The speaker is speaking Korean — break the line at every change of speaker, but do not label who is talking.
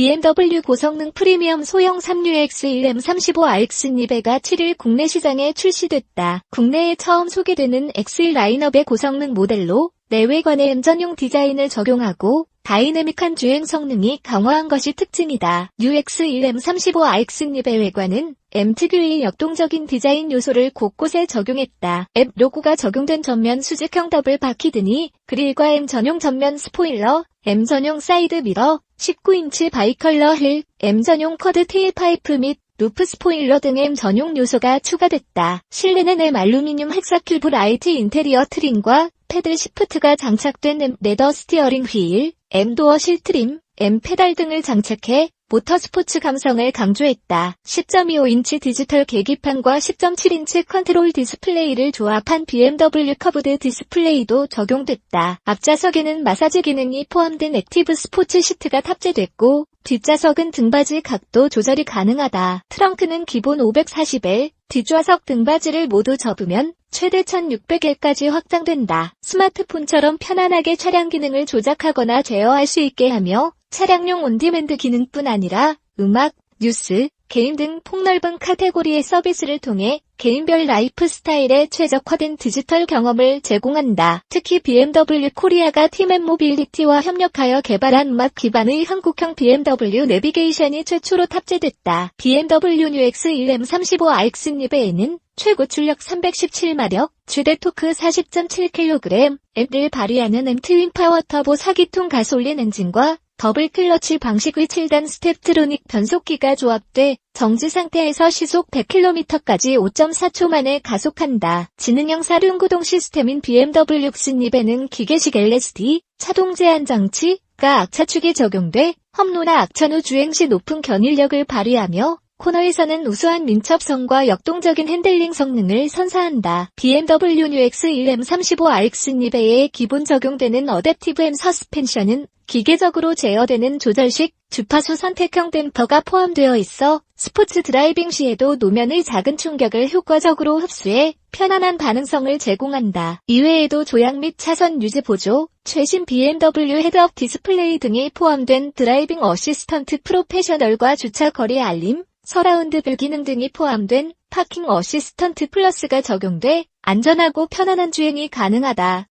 BMW 고성능 프리미엄 소형 3UX1M35RX 니베가 7일 국내 시장에 출시됐다. 국내에 처음 소개되는 X1 라인업의 고성능 모델로 내외관에 M 전용 디자인을 적용하고 다이내믹한 주행 성능이 강화한 것이 특징이다. UX1M35RX 닙의 외관은 M 특유의 역동적인 디자인 요소를 곳곳에 적용했다. 앱 로고가 적용된 전면 수직형 더블 바퀴 등이 그릴과 M 전용 전면 스포일러, M 전용 사이드 미러, 19인치 바이컬러 휠, M 전용 쿼드 테일 파이프 및 루프 스포일러 등 M 전용 요소가 추가됐다. 실내는 M 알루미늄 헥사큐브 라이트 인테리어 트림과 패들 시프트가 장착된 M 레더 스티어링 휠, M 도어 실트림, M 페달 등을 장착해 모터스포츠 감성을 강조했다. 10.25인치 디지털 계기판과 10.7인치 컨트롤 디스플레이를 조합한 BMW 커브드 디스플레이도 적용됐다. 앞좌석에는 마사지 기능이 포함된 액티브 스포츠 시트가 탑재됐고 뒷좌석은 등받이 각도 조절이 가능하다. 트렁크는 기본 540L, 뒷좌석 등받이를 모두 접으면 최대 1600L까지 확장된다. 스마트폰처럼 편안하게 차량 기능을 조작하거나 제어할 수 있게 하며 차량용 온디맨드 기능뿐 아니라 음악, 뉴스, 게임 등 폭넓은 카테고리의 서비스를 통해 개인별 라이프 스타일에 최적화된 디지털 경험을 제공한다. 특히 BMW 코리아가 팀앤 모빌리티와 협력하여 개발한 음악 기반의 한국형 BMW 내비게이션이 최초로 탑재됐다. BMW UX 1M35RX 니베에는 최고 출력 317마력, 최대 토크 40.7kg, M를 발휘하는 M 트윈 파워 터보 4기통 가솔린 엔진과 더블 클러치 방식의 7단 스텝트로닉 변속기가 조합돼 정지 상태에서 시속 100km까지 5.4초 만에 가속한다. 지능형 사륜구동 시스템인 BMW X닙에는 기계식 LSD, 차동 제한 장치가 악차축에 적용돼 험로나 악천 후 주행 시 높은 견인력을 발휘하며 코너에서는 우수한 민첩성과 역동적인 핸들링 성능을 선사한다. BMW UX 1M35RX 니베에 기본 적용되는 어댑티브 M 서스펜션은 기계적으로 제어되는 조절식 주파수 선택형 댐퍼가 포함되어 있어 스포츠 드라이빙 시에도 노면의 작은 충격을 효과적으로 흡수해 편안한 반응성을 제공한다. 이외에도 조향 및 차선 유지 보조, 최신 BMW 헤드업 디스플레이 등이 포함된 드라이빙 어시스턴트 프로페셔널과 주차 거리 알림, 서라운드 뷰 기능 등이 포함된 파킹 어시스턴트 플러스가 적용돼 안전하고 편안한 주행이 가능하다.